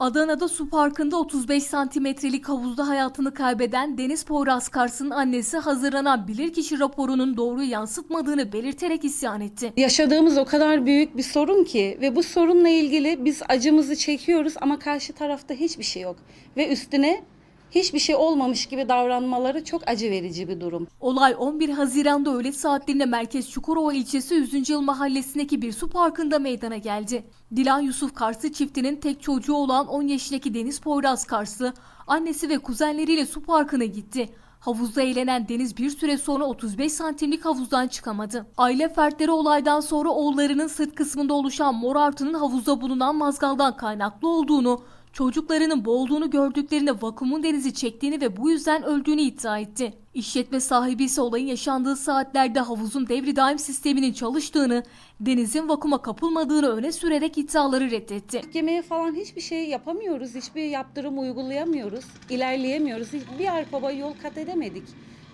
Adana'da su parkında 35 santimetrelik havuzda hayatını kaybeden Deniz Poyraz Kars'ın annesi hazırlanan bilirkişi raporunun doğruyu yansıtmadığını belirterek isyan etti. Yaşadığımız o kadar büyük bir sorun ki ve bu sorunla ilgili biz acımızı çekiyoruz ama karşı tarafta hiçbir şey yok. Ve üstüne hiçbir şey olmamış gibi davranmaları çok acı verici bir durum. Olay 11 Haziran'da öğle saatlerinde Merkez Çukurova ilçesi 100. Yıl mahallesindeki bir su parkında meydana geldi. Dilan Yusuf Karslı çiftinin tek çocuğu olan 10 yaşındaki Deniz Poyraz Karslı, annesi ve kuzenleriyle su parkına gitti. Havuzda eğlenen Deniz bir süre sonra 35 santimlik havuzdan çıkamadı. Aile fertleri olaydan sonra oğullarının sırt kısmında oluşan mor artının havuzda bulunan mazgaldan kaynaklı olduğunu, çocuklarının boğulduğunu gördüklerinde vakumun denizi çektiğini ve bu yüzden öldüğünü iddia etti. İşletme sahibi ise olayın yaşandığı saatlerde havuzun devri daim sisteminin çalıştığını, denizin vakuma kapılmadığını öne sürerek iddiaları reddetti. Yemeğe falan hiçbir şey yapamıyoruz. Hiçbir yaptırım uygulayamıyoruz. ilerleyemiyoruz. Bir arpa yol kat edemedik.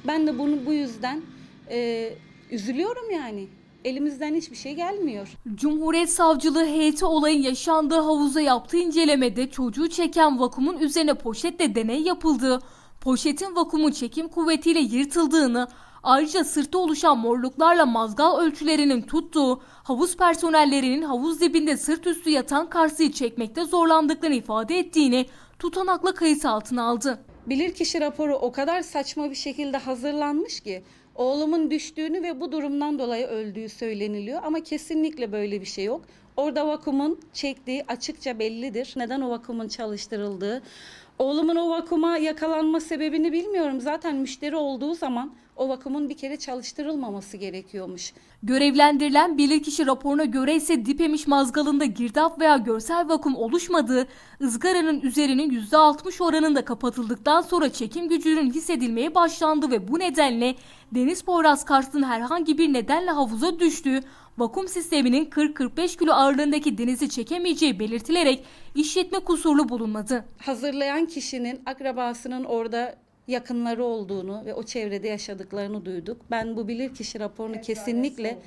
Ben de bunu bu yüzden e, üzülüyorum yani. Elimizden hiçbir şey gelmiyor. Cumhuriyet Savcılığı heyeti olayın yaşandığı havuza yaptığı incelemede çocuğu çeken vakumun üzerine poşetle deney yapıldığı, poşetin vakumun çekim kuvvetiyle yırtıldığını, ayrıca sırtta oluşan morluklarla mazgal ölçülerinin tuttuğu, havuz personellerinin havuz dibinde sırt üstü yatan karsıyı çekmekte zorlandıklarını ifade ettiğini tutanakla kayıt altına aldı. Bilirkişi raporu o kadar saçma bir şekilde hazırlanmış ki oğlumun düştüğünü ve bu durumdan dolayı öldüğü söyleniliyor ama kesinlikle böyle bir şey yok. Orada vakumun çektiği açıkça bellidir. Neden o vakumun çalıştırıldığı. Oğlumun o vakuma yakalanma sebebini bilmiyorum. Zaten müşteri olduğu zaman o vakumun bir kere çalıştırılmaması gerekiyormuş. Görevlendirilen bilirkişi raporuna göre ise dipemiş mazgalında girdap veya görsel vakum oluşmadığı, ızgaranın üzerinin %60 oranında kapatıldıktan sonra çekim gücünün hissedilmeye başlandı ve bu nedenle Deniz Poyraz Kars'ın herhangi bir nedenle havuza düştüğü, vakum sisteminin 40-45 kilo ağırlığındaki denizi çekemeyeceği belirtilerek işletme kusurlu bulunmadı. hazırlayan kişinin akrabasının orada yakınları olduğunu ve o çevrede yaşadıklarını duyduk. Ben bu bilirkişi raporunu kesinlikle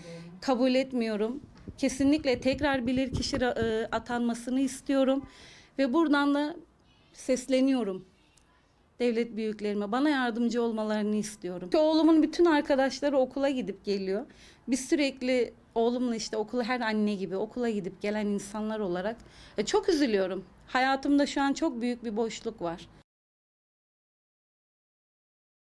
kabul etmiyorum. Kesinlikle tekrar bilirkişi e, atanmasını istiyorum ve buradan da sesleniyorum devlet büyüklerime bana yardımcı olmalarını istiyorum. Ki Oğlumun bütün arkadaşları okula gidip geliyor. Biz sürekli oğlumla işte okula her anne gibi okula gidip gelen insanlar olarak e, çok üzülüyorum. Hayatımda şu an çok büyük bir boşluk var.